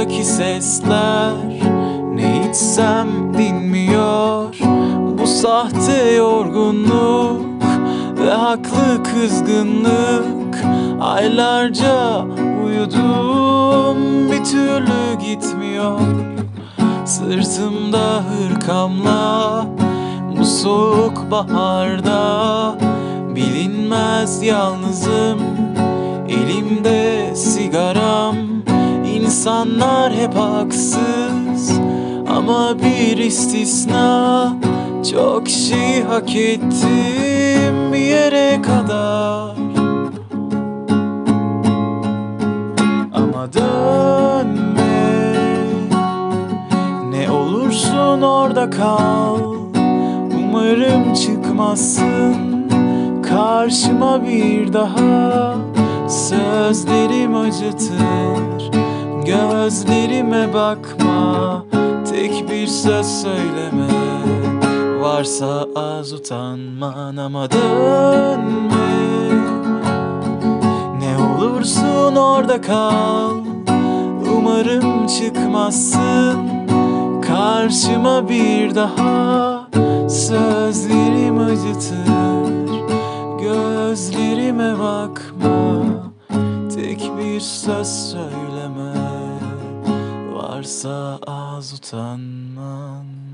Kafamdaki sesler Ne içsem dinmiyor. Bu sahte yorgunluk Ve haklı kızgınlık. Aylarca uyudum Bir türlü gitmiyor. Sırtımda hırkamla Bu soğuk baharda Bilinmez yalnızım. Elimde İnsanlar hep haksız Ama bir istisna. Çok şey hak ettim Bir yere kadar. Ama dönme. Ne olursun orada kal. Umarım çıkmazsın. Karşıma bir daha. Sözlerim acıtır Gözlerime bakma Tek bir söz söyleme. Varsa az utanman ama dönme. Ne olursun orada kal Umarım çıkmazsın. Karşıma bir daha Sözlerim acıtır. Gözlerime bakma Tek bir söz söyleme Varsa az utanman